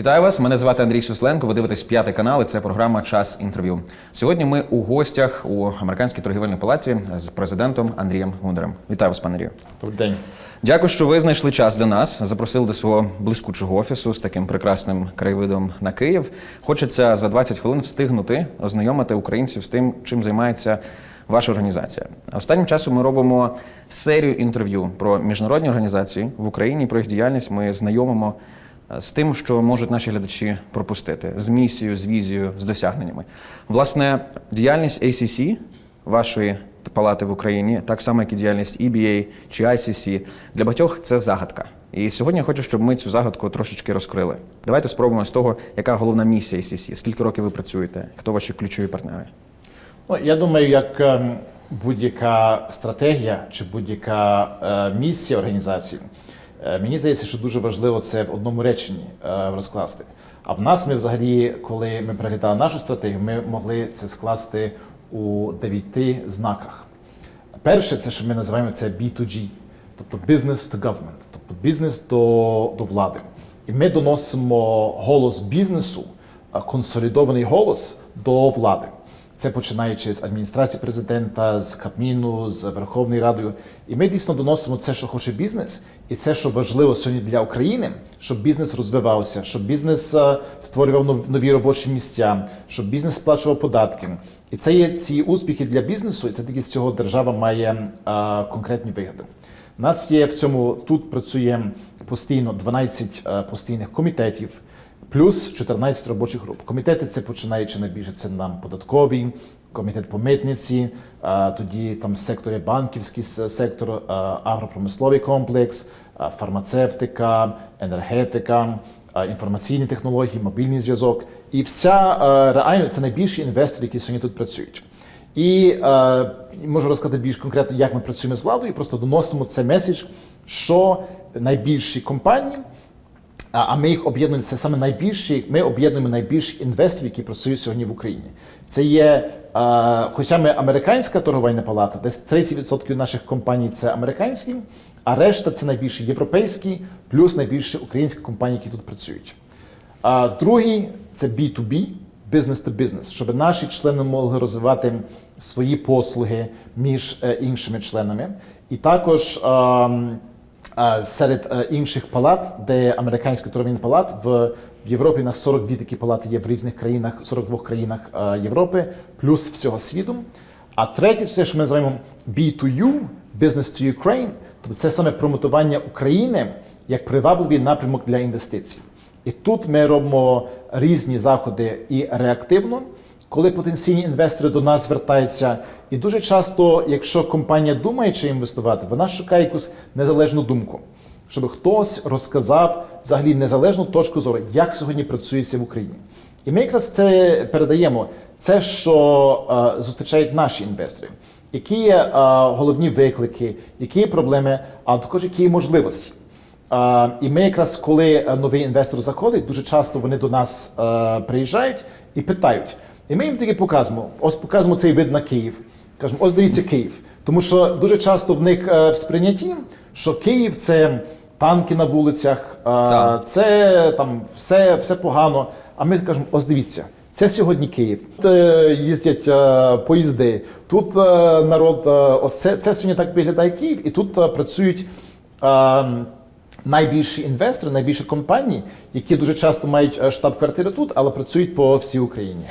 Вітаю вас! Мене звати Андрій Сусленко. Ви дивитесь п'ятий канал. і Це програма Час інтерв'ю. Сьогодні ми у гостях у американській торгівельній палаці з президентом Андрієм Гундером. Вітаю вас, пане Андрію. Добрий день. Дякую, що ви знайшли час для нас. Запросили до свого блискучого офісу з таким прекрасним краєвидом на Київ. Хочеться за 20 хвилин встигнути ознайомити українців з тим, чим займається ваша організація. Останнім часом ми робимо серію інтерв'ю про міжнародні організації в Україні. Про їх діяльність ми знайомимо з тим, що можуть наші глядачі пропустити, з місією, з візією, з досягненнями. Власне, діяльність ACC, вашої палати в Україні, так само, як і діяльність EBA чи ICC, для багатьох це загадка. І сьогодні я хочу, щоб ми цю загадку трошечки розкрили. Давайте спробуємо з того, яка головна місія ICC, скільки років ви працюєте, хто ваші ключові партнери. Ну, я думаю, як ем, будь-яка стратегія чи будь-яка е, місія організації, е, мені здається, що дуже важливо це в одному реченні е, розкласти. А в нас ми взагалі, коли ми переглядали нашу стратегію, ми могли це скласти у дев'яти знаках. Перше, це що ми називаємо це B2G, тобто business to government, тобто бізнес до, до влади. І ми доносимо голос бізнесу, консолідований голос до влади. Це починаючи з адміністрації президента, з Кабміну, з Верховною Радою. І ми дійсно доносимо це, що хоче бізнес, і це, що важливо сьогодні для України, щоб бізнес розвивався, щоб бізнес е, створював нов- нові робочі місця, щоб бізнес сплачував податки. І це є ці успіхи для бізнесу, і це тільки з цього держава має е, конкретні вигоди. У нас є в цьому тут працює постійно 12 е, постійних комітетів, плюс 14 робочих груп. Комітети це починаючи найбільше це нам податковий, комітет по митниці, тоді там секторі банківський сектор, агропромисловий комплекс, фармацевтика, енергетика. Інформаційні технології, мобільний зв'язок, і вся реально це найбільші інвестори, які сьогодні тут працюють. І е, можу розказати більш конкретно, як ми працюємо з владою, просто доносимо цей меседж, що найбільші компанії, а, ми їх об'єднуємо, це саме найбільші, ми об'єднуємо найбільших інвесторів, які працюють сьогодні в Україні. Це є, хоча ми американська торговельна палата, десь 30% наших компаній це американські, а решта це найбільші європейські, плюс найбільші українські компанії, які тут працюють. А другий це B2B, business to business, щоб наші члени могли розвивати свої послуги між е, іншими членами. І також серед е, інших палат, де американська торговельна палат в, Європі на 42 такі палати є в різних країнах, 42 країнах е, Європи, плюс всього світу. А третє, це що ми називаємо B2U, Business to Ukraine, тобто це саме промотування України як привабливий напрямок для інвестицій. І тут ми робимо різні заходи і реактивно, коли потенційні інвестори до нас звертаються. І дуже часто, якщо компанія думає, чи інвестувати, вона шукає якусь незалежну думку, щоб хтось розказав взагалі незалежну точку зору, як сьогодні працюється в Україні. І ми якраз це передаємо. Це, що е, зустрічають наші інвестори, які є е, головні виклики, які є проблеми, а також які є можливості. А, і ми якраз коли е, новий інвестор заходить, дуже часто вони до нас е, приїжджають і питають. І ми їм тоді показуємо. Ось показуємо цей вид на Київ. Кажемо, ось дивіться Київ. Тому що дуже часто в них е, в сприйнятті, що Київ це танки на вулицях, е, Так. це там все, все погано. А ми кажемо, ось дивіться. Це сьогодні Київ. Тут е, їздять поїзди. Тут народ, ось це, це сьогодні так виглядає Київ, і тут працюють найбільші інвестори, найбільші компанії, які дуже часто мають штаб-квартири тут, але працюють по всій Україні.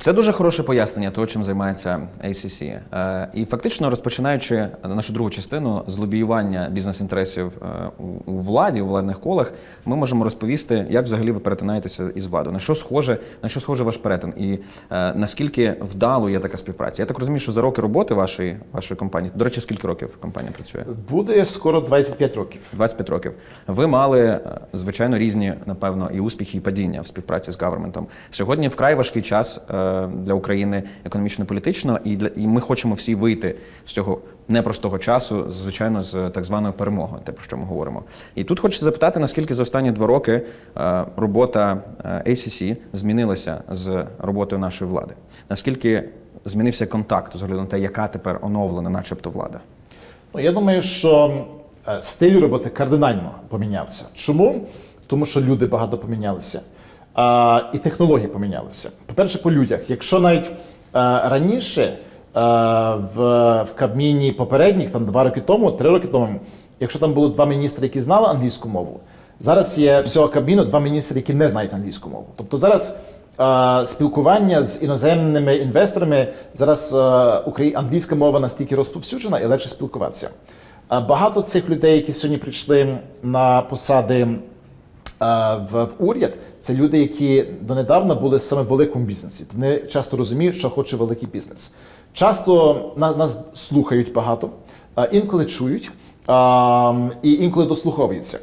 Це дуже хороше пояснення того, чим займається ACC. Е, І фактично розпочинаючи нашу другу частину з лобіювання бізнес-інтересів е, у- владі, у владних колах, ми можемо розповісти, як взагалі ви перетинаєтеся із владою, на що схоже, на що схоже ваш перетин, і е, наскільки вдало є така співпраця. Я так розумію, що за роки роботи вашої вашої компанії, до речі, скільки років компанія працює? Буде скоро 25 років. 25 років. Ви мали звичайно різні, напевно, і успіхи, і падіння в співпраці з гаверментом. Сьогодні вкрай важкий час для України економічно-політично, і для і ми хочемо всі вийти з цього непростого часу, звичайно, з так званою перемогою, те про що ми говоримо. І тут хочу запитати, наскільки за останні два роки е, робота е, ACC змінилася з роботою нашої влади? Наскільки змінився контакт з огляду на те, яка тепер оновлена, начебто, влада? Ну, я думаю, що е, стиль роботи кардинально помінявся. Чому? тому що люди багато помінялися, а, і технології помінялися. По-перше, по людях. Якщо навіть а, раніше а, в, в Кабміні попередніх, там два роки тому, три роки тому, якщо там було два міністри, які знали англійську мову, зараз є всього Кабміну два міністри, які не знають англійську мову. Тобто зараз а, спілкування з іноземними інвесторами зараз англійська мова настільки розповсюджена і легше спілкуватися. Багато цих людей, які сьогодні прийшли на посади в, в уряд, це люди, які донедавна були саме в великому бізнесі. Вони часто розуміють, що хоче великий бізнес. Часто на- нас слухають багато, а, інколи чують а, і інколи дослуховуються.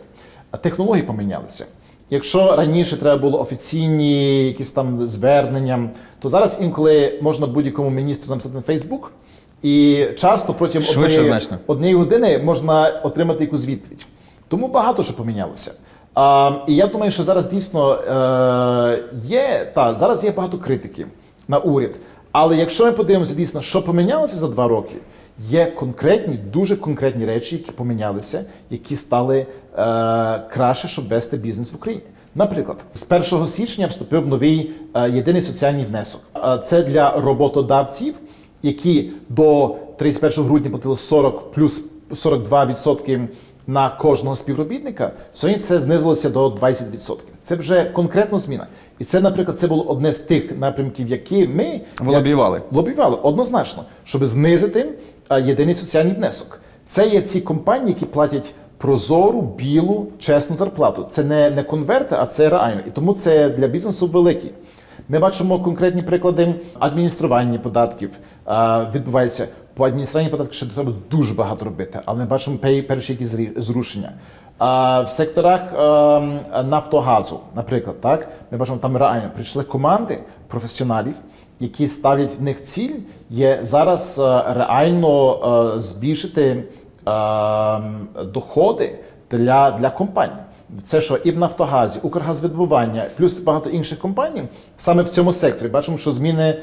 Технології помінялися. Якщо раніше треба було офіційні якісь там звернення, то зараз інколи можна будь-якому міністру написати на Фейсбук, і часто протягом Швидше однієї, однієї години можна отримати якусь відповідь. Тому багато що помінялося. А, і я думаю, що зараз дійсно е, є та зараз є багато критики на уряд. Але якщо ми подивимося дійсно, що помінялося за два роки, є конкретні, дуже конкретні речі, які помінялися, які стали е, краще, щоб вести бізнес в Україні. Наприклад, з 1 січня вступив новий е, єдиний соціальний внесок. Е, Це для роботодавців, які до 31 грудня платили 40 плюс 42% на кожного співробітника. Сьогодні це знизилося до 20%. Це вже конкретна зміна. І це, наприклад, це було одне з тих напрямків, які ми лобіювали. лобіювали однозначно, щоб знизити єдиний соціальний внесок. Це є ці компанії, які платять прозору, білу, чесну зарплату. Це не, не конверти, а це реально. І тому це для бізнесу великий. Ми бачимо конкретні приклади адміністрування податків. Відбувається по адмініструванні податків ще треба дуже багато робити, але ми бачимо перші якісь зрушення. В секторах ем, Нафтогазу, наприклад, так ми бачимо там реально прийшли команди професіоналів, які ставлять в них ціль, є зараз е, реально е, збільшити ем, доходи для, для компаній. Це що і в Нафтогазі, Укргазвидобування, плюс багато інших компаній саме в цьому секторі. Бачимо, що зміни е,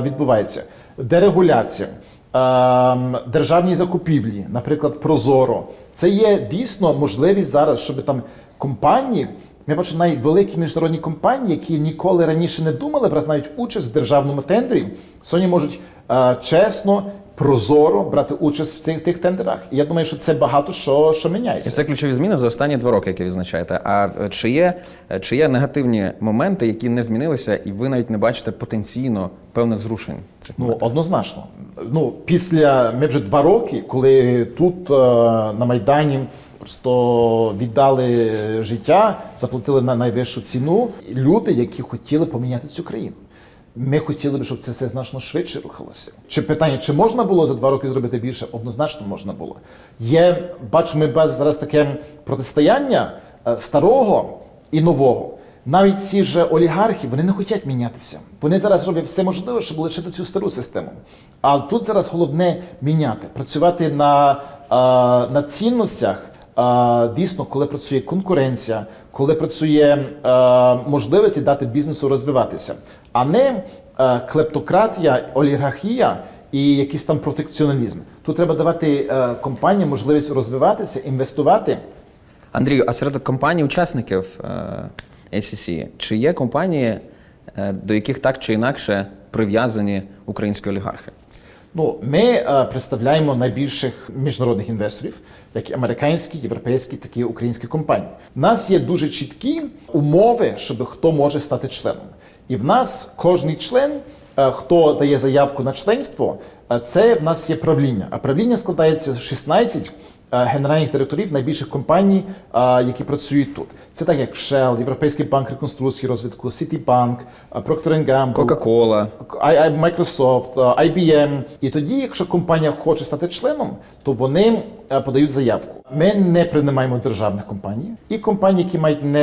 відбуваються. Дерегуляція, державні закупівлі, наприклад, Прозоро. Це є дійсно можливість зараз, щоб там компанії. Ми бачимо найвеликі міжнародні компанії, які ніколи раніше не думали брати навіть участь в державному тендері, сьогодні можуть е, чесно, прозоро брати участь в цих тих тендерах. І я думаю, що це багато що, що І міняється. це ключові зміни за останні два роки, які відзначаєте. А е, чи є, е, чи є негативні моменти, які не змінилися, і ви навіть не бачите потенційно певних зрушень? Цих Ну однозначно. Ну після ми вже два роки, коли тут е, на майдані просто віддали життя, заплатили на найвищу ціну. Люди, які хотіли поміняти цю країну. Ми хотіли б, щоб це все значно швидше рухалося. Чи питання, чи можна було за два роки зробити більше? Однозначно можна було. Є, бачимо, ми бачимо зараз таке протистояння е, старого і нового. Навіть ці ж олігархи вони не хочуть мінятися. Вони зараз роблять все можливе, щоб лишити цю стару систему. А тут зараз головне міняти, працювати на, е, на цінностях. е, Дійсно, коли працює конкуренція, коли працює можливість дати бізнесу розвиватися, а не е, клептократія, олігархія і якийсь там протекціоналізм. Тут треба давати е, компаніям можливість розвиватися, інвестувати. Андрію, а серед компаній-учасників е, ACC, чи є компанії, до яких так чи інакше прив'язані українські олігархи? Ну, ми е, представляємо найбільших міжнародних інвесторів, як і американські, європейські, так і українські компанії. У нас є дуже чіткі умови, щоб хто може стати членом. І в нас кожний член, е, хто дає заявку на членство, е, це в нас є правління. А правління складається з 16 е, генеральних директорів найбільших компаній, які працюють тут. Це так як Shell, Європейський банк реконструкції розвитку, Citibank, Procter Gamble, I- Microsoft, IBM. І тоді, якщо компанія хоче стати членом, то вони подають заявку. Ми не приймаємо державних компаній і компанії, які мають не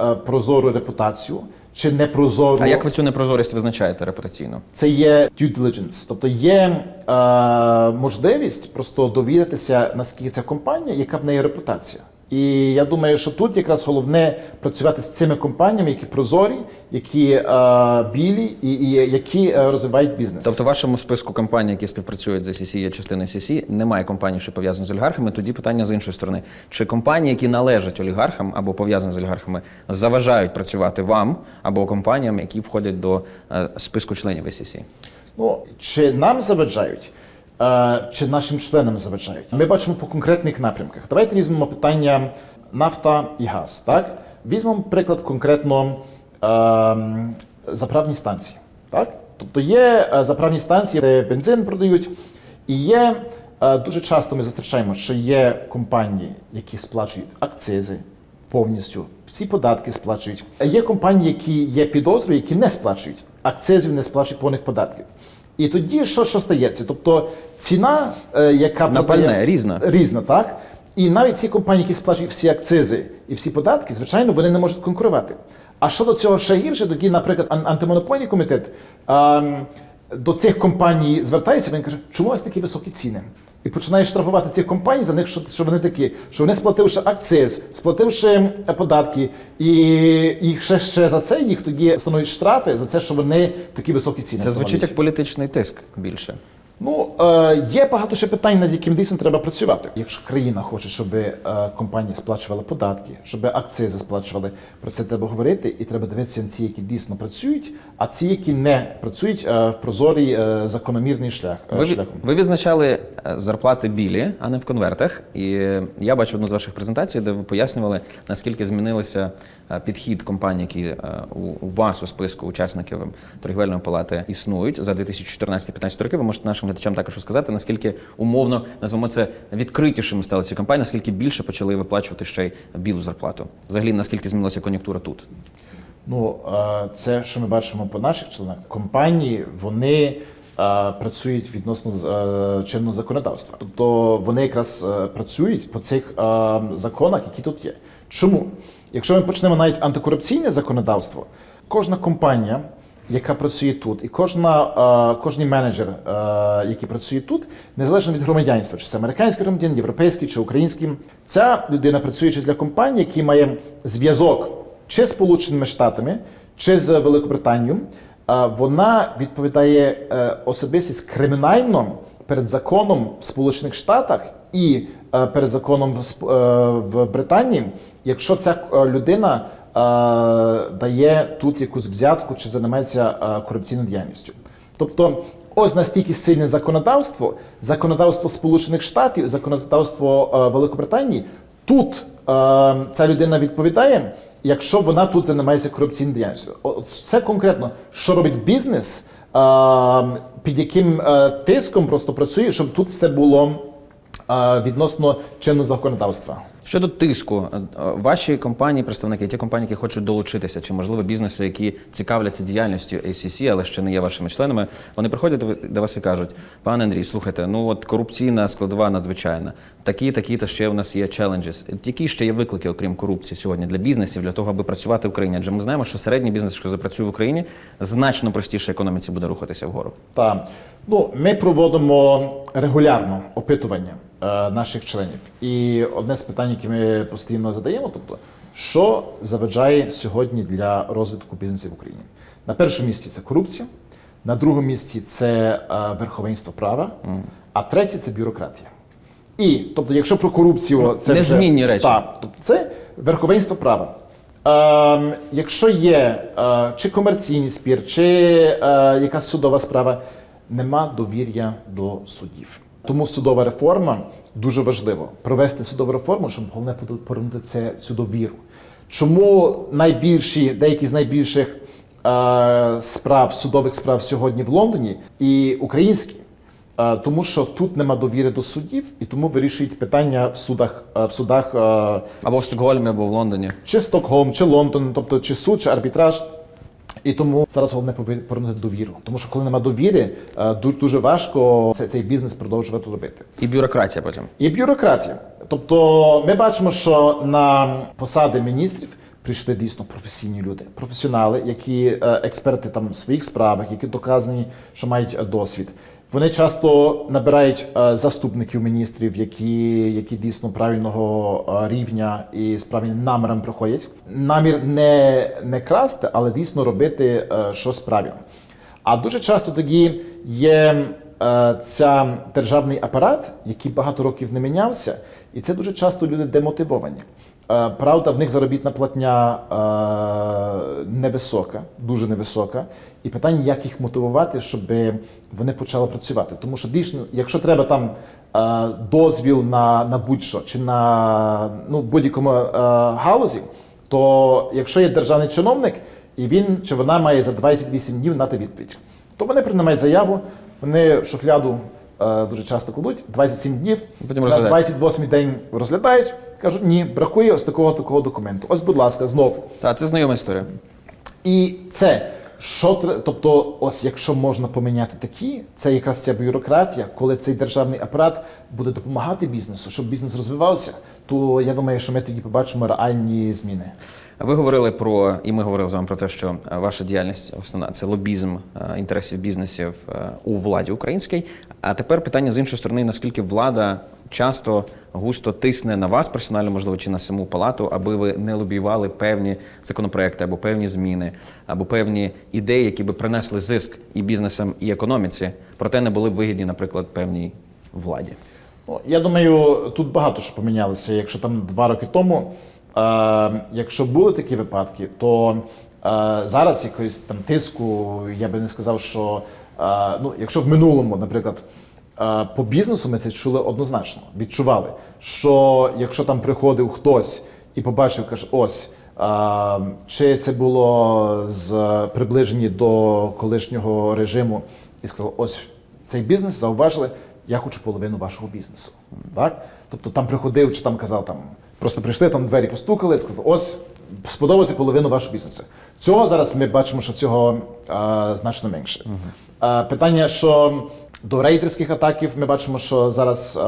е, прозору репутацію чи не прозору. А як ви цю непрозорість визначаєте репутаційно? Це є due diligence, тобто є е, можливість просто довідатися, наскільки ця компанія, яка в неї репутація. І я думаю, що тут якраз головне працювати з цими компаніями, які прозорі, які е, білі і, і які е, розвивають бізнес. Тобто, в вашому списку компаній, які співпрацюють з SEC, є частиною SEC, немає компаній, що пов'язані з олігархами. Тоді питання з іншої сторони: чи компанії, які належать олігархам або пов'язані з олігархами, заважають працювати вам або компаніям, які входять до е, списку членів SEC? Ну, чи нам заважають, чи нашим членам заважають? Ми бачимо по конкретних напрямках. Давайте візьмемо питання нафта і газ. Так? Візьмемо приклад конкретно е, заправні станції. Так? Тобто є е, заправні станції, де бензин продають, і є е, дуже часто ми зустрічаємо, що є компанії, які сплачують акцизи повністю, всі податки сплачують. Є компанії, які є підозрою, які не сплачують акцизів, не сплачують повних податків. І тоді що, що стається? Тобто ціна, е, яка Напальне, подає- різна. різна, так? І навіть ці компанії, які сплачують всі акцизи і всі податки, звичайно, вони не можуть конкурувати. А що до цього ще гірше, тоді, наприклад, антимонопольний комітет ем, до цих компаній звертається, він каже, чому у вас такі високі ціни? І починає штрафувати цих компаній за них, що, що вони такі, що вони сплативши акциз, сплативши податки, і їх ще, ще за це їх тоді становлять штрафи за це, що вони такі високі ціни. Це звучить як політичний тиск більше. Ну, е, є багато ще питань, над яким дійсно треба працювати. Якщо країна хоче, щоб е, компанії сплачували податки, щоб акцизи сплачували, про це треба говорити, і треба дивитися на ці, які дійсно працюють, а ці, які не працюють е, в прозорий е, закономірний шлях. е, Ви, шляхом. ви відзначали зарплати білі, а не в конвертах. І я бачу одну з ваших презентацій, де ви пояснювали, наскільки змінилися підхід компаній, які е, у, вас у списку учасників торгівельної палати існують за 2014-2015 роки. Ви можете нашим глядачам також сказати, наскільки умовно назвемо це відкритішими стали ці компанії, наскільки більше почали виплачувати ще й білу зарплату. Взагалі, наскільки змінилася кон'юнктура тут? Ну, е, це, що ми бачимо по наших членах, компанії вони е, працюють відносно з, е, чинного законодавства. Тобто вони якраз е, працюють по цих е, законах, які тут є. Чому? Якщо ми почнемо навіть антикорупційне законодавство, кожна компанія. Яка працює тут, і кожна, е, кожний менеджер, е, який працює тут, незалежно від громадянства, чи це американський громадянин, європейський чи український, ця людина працюючи для компанії, який має зв'язок чи з Сполученими Штатами, чи з Великобританією, е, вона відповідає особистість кримінально перед законом в Сполучених Штатах і перед законом в Британії, якщо ця е, людина е, дає тут якусь взятку чи займається е, корупційною діяльністю. Тобто, ось настільки сильне законодавство, законодавство Сполучених Штатів, законодавство Великобританії. Тут ця людина відповідає, якщо вона тут займається корупційною діяльністю. Це конкретно, що робить бізнес, під яким тиском просто працює, щоб тут все було відносно чинного законодавства. Щодо тиску, е, ваші компанії, представники, ті компанії, які хочуть долучитися, чи можливо бізнеси, які цікавляться діяльністю ACC, але ще не є вашими членами, вони приходять до вас і кажуть: пане Андрій, слухайте, ну от корупційна складова надзвичайна. Такі, такі, та ще у нас є challenges. Які ще є виклики, окрім корупції сьогодні для бізнесів, для того, аби працювати в Україні? Адже ми знаємо, що середній бізнес, що запрацює в Україні, значно простіше економіці буде рухатися вгору. Та ну ми проводимо регулярно опитування наших членів. І одне з питань, які ми постійно задаємо, тобто, що заважає сьогодні для розвитку бізнесу в Україні? На першому місці це корупція, на другому місці це е, верховенство права, а третє це бюрократія. І тобто, якщо про корупцію це Незмінні вже, речі. Так, тобто це верховенство права. Ем, якщо є е, чи комерційний спір, чи е, якась судова справа, нема довір'я до судів. Тому судова реформа дуже важливо провести судову реформу, щоб головне повернути це цю довіру. Чому найбільші, деякі з найбільших е, справ, судових справ сьогодні в Лондоні і українські? Е, Тому що тут нема довіри до суддів, і тому вирішують питання в судах, е, в судах е, Або в Стокгольмі, або в Лондоні. чи Стокгольм, чи Лондон, тобто чи суд, чи арбітраж. І тому зараз головне повернути довіру. Тому що коли нема довіри, дуже дуже важко цей бізнес продовжувати робити. І бюрократія потім. І бюрократія. Тобто ми бачимо, що на посади міністрів прийшли дійсно професійні люди, професіонали, які е, експерти там в своїх справах, які доказані, що мають е, досвід. Вони часто набирають е, заступників міністрів, які, які дійсно правильного рівня і з правильним наміром проходять. Намір не, не красти, але дійсно робити щось правильно. А дуже часто тоді є ця державний апарат, який багато років не мінявся, і це дуже часто люди демотивовані. Е, Правда, в них заробітна платня е, невисока, дуже невисока. І питання, як їх мотивувати, щоб вони почали працювати. Тому що дійсно, якщо треба там е, дозвіл на, на будь-що чи на ну, будь-якому галузі, то якщо є державний чиновник, і він чи вона має за 28 днів дати відповідь, то вони приймають заяву, вони шуфляду дуже часто кладуть 27 днів, Потім на 28 день розглядають, кажуть, ні, бракує ось такого такого документу. Ось, будь ласка, знов. Та це знайома історія. І це що тобто, ось якщо можна поміняти такі, це якраз ця бюрократія, коли цей державний апарат буде допомагати бізнесу, щоб бізнес розвивався, то я думаю, що ми тоді побачимо реальні зміни. Ви говорили про, і ми говорили з вами про те, що е, ваша діяльність основна це лобізм е, інтересів бізнесів е, у владі українській. А тепер питання з іншої сторони: наскільки влада часто густо тисне на вас персонально, можливо, чи на саму палату, аби ви не лобіювали певні законопроекти або певні зміни, або певні ідеї, які би принесли зиск і бізнесам, і економіці, проте не були б вигідні, наприклад, певній владі. Я думаю, тут багато що помінялося. Якщо там два роки тому, якщо були такі випадки, то е, зараз якоїсь там тиску, я би не сказав, що е, ну, якщо в минулому, наприклад, е, по бізнесу ми це чули однозначно, відчували, що якщо там приходив хтось і побачив, каже, ось. Чи це було з приближені до колишнього режиму і сказав, ось цей бізнес зауважили, я хочу половину вашого бізнесу. Так? Тобто там приходив чи там казав, там просто прийшли, там двері постукали і сказали, ось сподобалося половину вашого бізнесу. Цього зараз ми бачимо, що цього а, значно менше. А, питання, що до рейдерських атаків ми бачимо, що зараз е,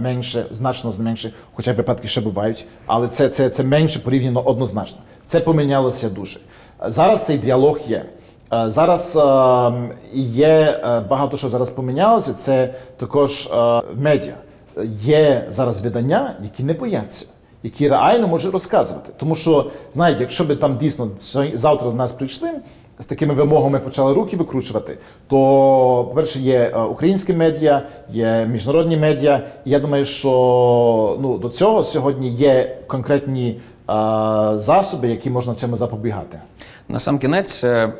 менше, значно менше, хоча випадки ще бувають, але це, це, це менше порівняно однозначно. Це помінялося дуже. Зараз цей діалог є. Зараз є багато що зараз помінялося. Це також медіа. Є зараз видання, які не бояться, які реально можуть розказувати. Тому що, знаєте, якщо би там дійсно завтра до нас прийшли з такими вимогами, почали руки викручувати, то, по-перше, є е, українські медіа, є міжнародні медіа. І я думаю, що ну, до цього сьогодні є конкретні е, засоби, які можна цьому запобігати. На сам кінець, е,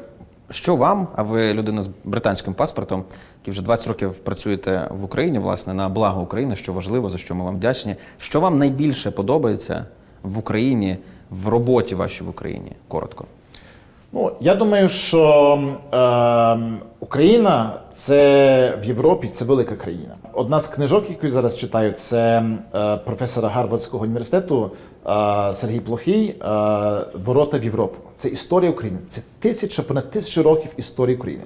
що вам, а ви людина з британським паспортом, які вже 20 років працюєте в Україні, власне, на благо України, що важливо, за що ми вам вдячні. Що вам найбільше подобається в Україні, в роботі вашій в Україні? Коротко. Ну, я думаю, що е, Україна це в Європі це велика країна. Одна з книжок, яку я зараз читаю, це е, професора Гарвардського університету е, Сергій Плохий е, Ворота в Європу. Це історія України. Це тисяча, понад тисячу років історії України.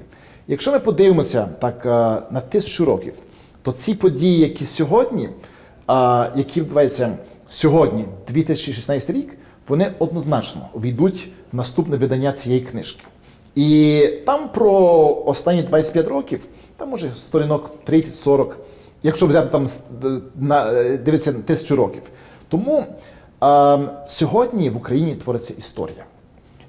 Якщо ми подивимося так е, на тисячу років, то ці події, які сьогодні, а, які відбуваються сьогодні, 2016 рік, вони однозначно увійдуть наступне видання цієї книжки. І там про останні 25 років, там може сторінок 30-40, якщо взяти там на е, дивитися тисячу років. Тому а, сьогодні в Україні твориться історія.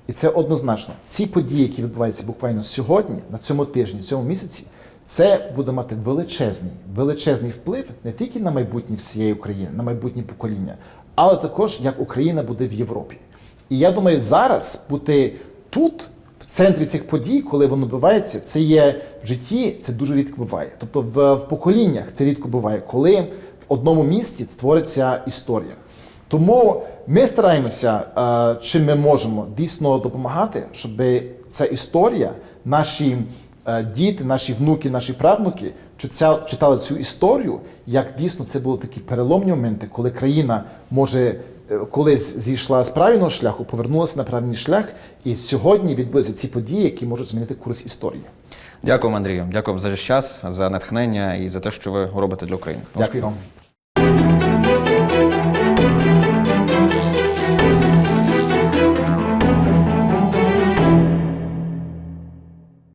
І це однозначно. Ці події, які відбуваються буквально сьогодні, на цьому тижні, цьому місяці, це буде мати величезний, величезний вплив не тільки на майбутнє всієї України, на майбутнє покоління, але також як Україна буде в Європі. І я думаю, зараз бути тут, в центрі цих подій, коли воно відбувається, це є в житті, це дуже рідко буває. Тобто в, в поколіннях це рідко буває, коли в одному місті створиться історія. Тому ми стараємося, е, чим ми можемо, дійсно допомагати, щоб ця історія, наші е, діти, наші внуки, наші правнуки читали цю історію, як дійсно це були такі переломні моменти, коли країна може колись зійшла з правильного шляху, повернулася на правильний шлях, і сьогодні відбулися ці події, які можуть змінити курс історії. Дякую, Андрію. Дякую за час, за натхнення і за те, що ви робите для України. Дякую вам.